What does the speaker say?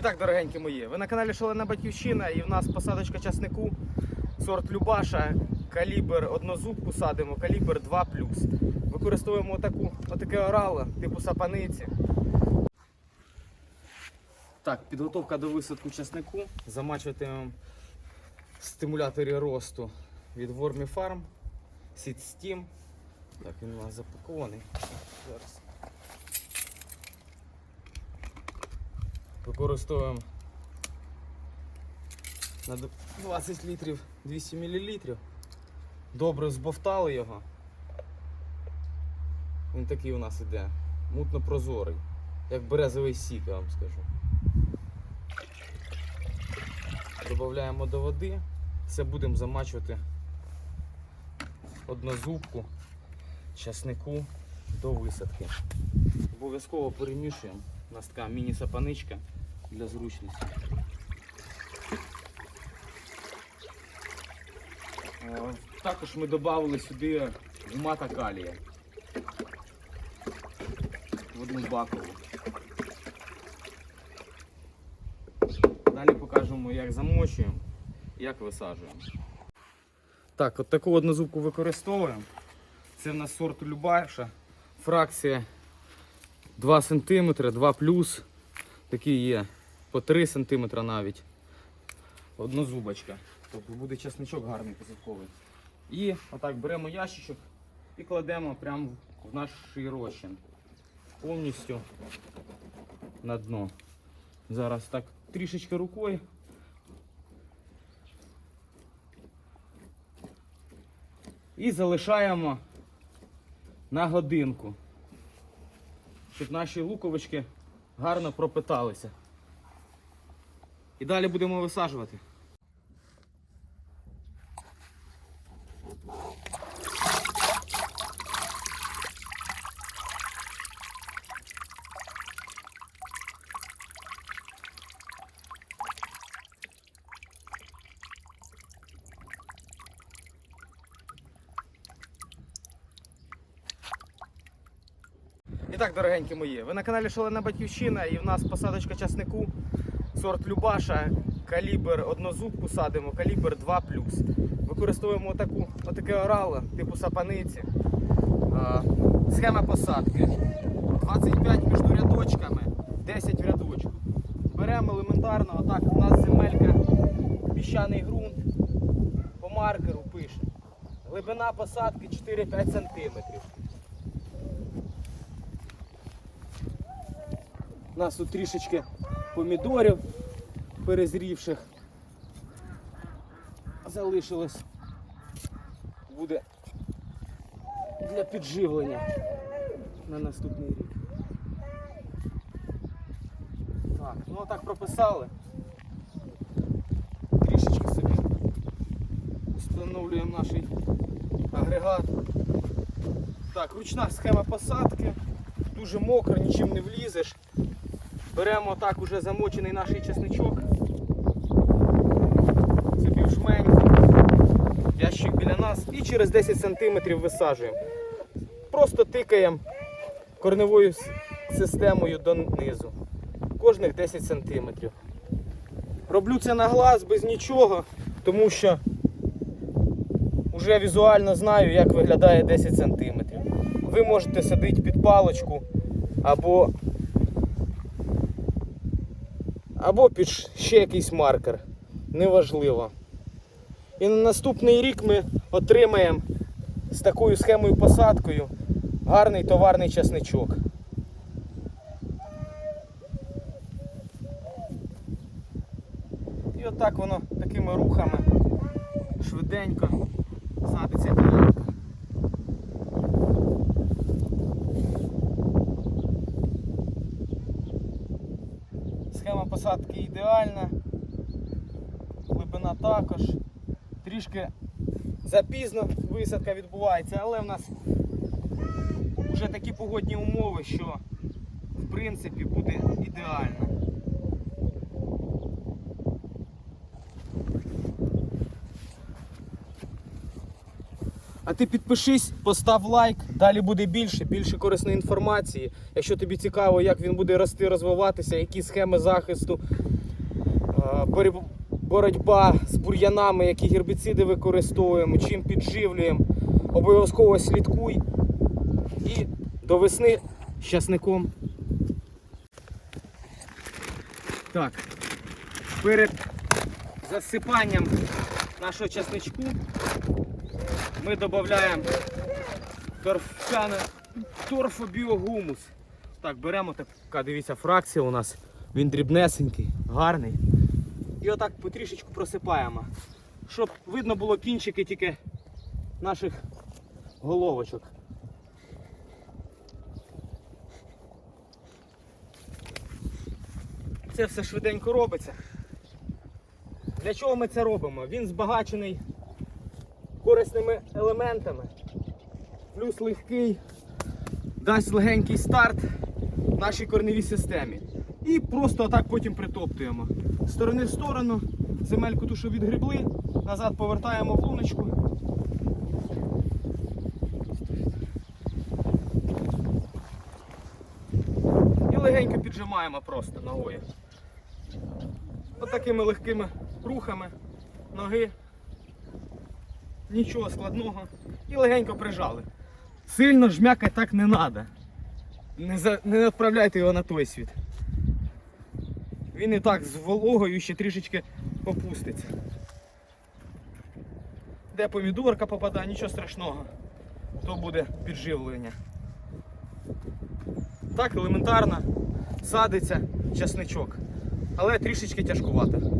І так, дорогенькі мої, ви на каналі Шалена Батьківщина і в нас посадочка часнику, сорт Любаша, калібр однозубку садимо, калібр 2 Використовуємо отаку, отаке орало, типу сапаниці. Так, підготовка до висадку часнику. Замачуватимемо стимуляторі росту від Wormy Farm, Seed Steam. Так, він у нас запакований. Зараз. Використовуємо на 20 літрів 200 мл. Добре збовтали його. Він такий у нас іде. Мутно-прозорий. Як березовий сік, я вам скажу. Додаємо до води. Це будемо замачувати однозубку часнику до висадки. Обов'язково перемішуємо. У нас така міні-сапаничка для зручності. Е, Також ми додали сюди гумата калія в одну бакову. Далі покажемо, як замочуємо як висаджуємо. Так, от таку однозубку використовуємо. Це в нас сорт Любаша. Фракція 2 см, 2 плюс. Такі є по 3 см навіть. Однозубочка. Тобто буде часничок гарний посадковий. І отак беремо ящичок і кладемо прямо в наш розчин. Повністю на дно. Зараз так трішечки рукою. І залишаємо на годинку, щоб наші луковички гарно пропиталися. І далі будемо висаджувати. І так, дорогенькі мої, ви на каналі Шалена Батьківщина і в нас посадочка часнику, сорт Любаша, калібр однозубку садимо, калібр 2 Використовуємо отаку, отаке орало, типу сапаниці. Схема посадки. 25 між рядочками, 10 в рядочку. Беремо елементарно, отак, у нас земелька, піщаний ґрунт, по маркеру пише. Глибина посадки 4-5 сантиметрів. У нас тут трішечки помідорів перезрівших залишилось. Буде для підживлення на наступний рік. Так, ну отак прописали. Трішечки собі встановлюємо наш агрегат. Так, ручна схема посадки. Дуже мокро, нічим не влізеш. Беремо так уже замочений наш чесничок. Це півшменьку. Ящик біля нас і через 10 см висаджуємо. Просто тикаємо корневою системою донизу. Кожних 10 см. Роблю це на глаз без нічого, тому що вже візуально знаю, як виглядає 10 см. Ви можете садити під паличку або або під ще якийсь маркер. Неважливо. І на наступний рік ми отримаємо з такою схемою посадкою гарний товарний часничок. І отак воно такими рухами швиденько садиться. Схема посадки ідеальна, глибина також. Трішки запізно висадка відбувається, але в нас вже такі погодні умови, що в принципі буде ідеально. А ти підпишись, постав лайк, далі буде більше, більше корисної інформації. Якщо тобі цікаво, як він буде рости, розвиватися, які схеми захисту, боротьба- з бур'янами, які гербіциди використовуємо, чим підживлюємо, обов'язково слідкуй і до весни з часником. Так, перед засипанням нашого часничку ми додаємо торфяне торфобіогумус. Так, беремо така, дивіться, фракція у нас. Він дрібнесенький, гарний. І отак потрішечку просипаємо. Щоб видно було кінчики тільки наших головочок. Це все швиденько робиться. Для чого ми це робимо? Він збагачений корисними елементами. Плюс легкий, дасть легенький старт нашій корневій системі. І просто отак потім притоптуємо. З сторони в сторону, земельку ту, що відгребли, назад повертаємо в луночку. І легенько піджимаємо просто ногою. Отакими легкими рухами ноги. Нічого складного. І легенько прижали. Сильно жмякати так не треба. Не, за... не відправляйте його на той світ. Він і так з вологою ще трішечки попуститься. Де помідорка попадає, нічого страшного. То буде підживлення. Так елементарно садиться часничок. Але трішечки тяжкувато.